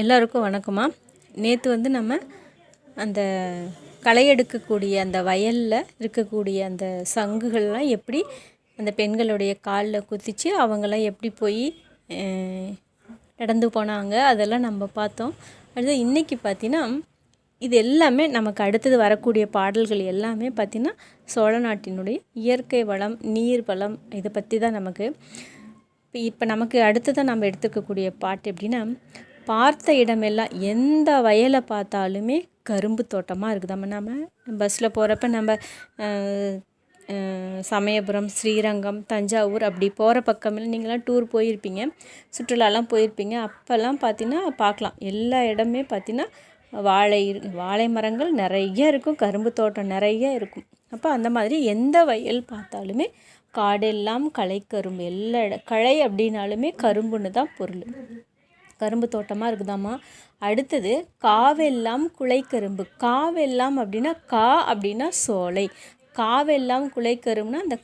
எல்லாருக்கும் வணக்கமா நேற்று வந்து நம்ம அந்த களை எடுக்கக்கூடிய அந்த வயலில் இருக்கக்கூடிய அந்த சங்குகள்லாம் எப்படி அந்த பெண்களுடைய காலில் குத்திச்சு அவங்களாம் எப்படி போய் நடந்து போனாங்க அதெல்லாம் நம்ம பார்த்தோம். அடுத்து இன்றைக்கி பார்த்தீங்கன்னா இது எல்லாமே நமக்கு அடுத்தது வரக்கூடிய பாடல்கள் எல்லாமே பார்த்திங்கன்னா சோழ நாட்டினுடைய இயற்கை வளம் நீர் வளம் இதை பற்றி தான் நமக்கு. இப்போ இப்போ நமக்கு அடுத்ததாக நம்ம எடுத்துக்கக்கூடிய பாட்டு எப்படின்னா பார்த்த இடமெல்லாம் எந்த வயலை பார்த்தாலுமே கரும்பு தோட்டமாக இருக்குதாம நம்ம பஸ்ஸில் போகிறப்ப நம்ம சமயபுரம் ஸ்ரீரங்கம் தஞ்சாவூர் அப்படி போகிற பக்கமெல்லாம் நீங்களாம் டூர் போயிருப்பீங்க. சுற்றுலாலாம் போயிருப்பீங்க. அப்போல்லாம் பார்த்தீங்கன்னா பார்க்கலாம் எல்லா இடமே பார்த்தீங்கன்னா வாழை வாழை மரங்கள் நிறைய இருக்கும். கரும்பு தோட்டம் நிறைய இருக்கும். அப்போ அந்த மாதிரி எந்த வயல் பார்த்தாலுமே காடெல்லாம் களை கரும்பு எல்லா இட களை அப்படின்னாலுமே கரும்புன்னு தான் பொருள். கரும்பு தோட்டமாக இருக்குதாம்மா? அடுத்தது காவெல்லாம் குலைக்கரும்பு. காவெல்லாம் அப்படின்னா கா அப்படின்னா சோலை. காவெல்லாம் குலைக்கரும்புனா அந்த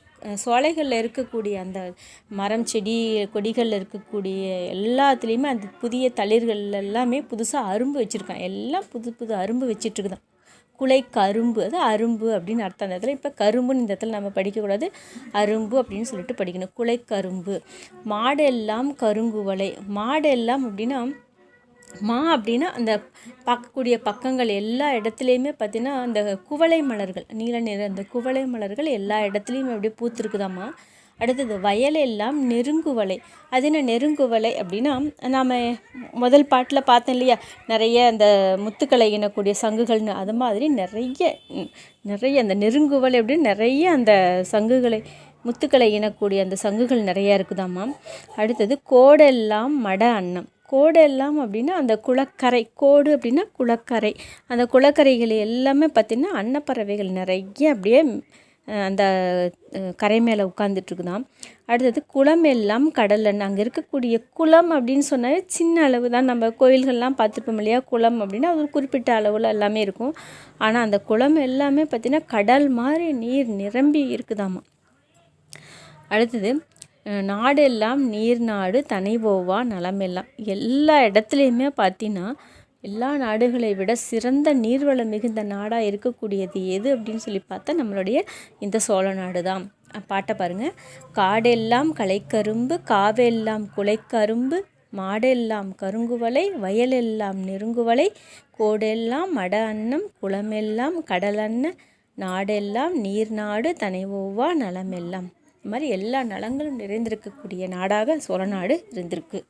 சோலைகளில் இருக்கக்கூடிய அந்த மரம் செடி கொடிகளில் இருக்கக்கூடிய எல்லாத்துலேயுமே அந்த புதிய தளிர்கள் எல்லாமே புதுசாக அரும்பு வச்சுருக்கான் எல்லாம் புது புது அரும்பு வச்சிட்ருக்குதான். குலை கரும்பு அது அரும்பு அப்படின்னு அர்த்தம் அந்த இடத்துல. இப்போ கரும்புன்னு இந்த இடத்துல நம்ம படிக்கக்கூடாது. அரும்பு அப்படின்னு சொல்லிட்டு படிக்கணும். குலை கரும்பு. மாடெல்லாம் கருங்குவலை மாடெல்லாம் அப்படின்னா மா அப்படின்னா அந்த பார்க்கக்கூடிய பக்கங்கள் எல்லா இடத்துலையுமே பார்த்தீங்கன்னா அந்த குவளை மலர்கள் நீல நிற அந்த குவளை மலர்கள் எல்லா இடத்துலையுமே அப்படியே பூத்துருக்குதாம்மா. அடுத்தது வயலெல்லாம் நெருங்குவலை. அது என்ன நெருங்குவலை அப்படின்னா நாம் முதல் பாட்டில் பார்த்தோம் இல்லையா? நிறைய அந்த முத்துக்களை இனக்கூடிய சங்குகள்னு அது மாதிரி நிறைய நிறைய அந்த நெருங்குவலை அப்படின்னு நிறைய அந்த சங்குகளை முத்துக்களை இனக்கூடிய அந்த சங்குகள் நிறைய இருக்குதாம்மா அடுத்தது கோடெல்லாம் மட அன்னம். கோடெல்லாம் அப்படின்னா அந்த குளக்கரை கோடு அப்படின்னா குளக்கரை. அந்த குளக்கரைகள் எல்லாமே பார்த்திங்கன்னா அன்னப்பறவைகள் நிறைய அப்படியே அந்த கரை மேலே உட்காந்துட்ருக்குதாம் அடுத்தது குளம் எல்லாம் கடலன் அங்கே இருக்கக்கூடிய குளம் அப்படின்னு சொன்னாலே சின்ன அளவு தான் நம்ம கோயில்கள்லாம் பார்த்துருப்போம் இல்லையா? குளம் அப்படின்னா அது ஒரு குறிப்பிட்ட அளவில் எல்லாமே இருக்கும். ஆனால் அந்த குளம் எல்லாமே பார்த்திங்கன்னா கடல் மாதிரி நீர் நிரம்பி இருக்குதாம்மா அடுத்தது நாடெல்லாம் நீர் நாடு தனிபோவா நலமெல்லாம். எல்லா இடத்துலையுமே பார்த்தீங்கன்னா எல்லா நாடுகளை விட சிறந்த நீர்வளம் மிகுந்த நாடாக இருக்கக்கூடியது எது அப்படின்னு சொல்லி பார்த்தா நம்மளுடைய இந்த சோழ நாடு தான் பாட்டை பாருங்கள் காடெல்லாம் களைக்கரும்பு காவெல்லாம் குலைக்கரும்பு மாடெல்லாம் கருங்குவலை வயலெல்லாம் நெருங்குவலை கோடெல்லாம் மட அன்னம் குளமெல்லாம் கடலன்ன நாடெல்லாம் நீர் நாடு தனைவோவா நலமெல்லாம். இது மாதிரி எல்லா நலங்களும் நிறைந்திருக்கக்கூடிய நாடாக சோழநாடு இருந்திருக்கு.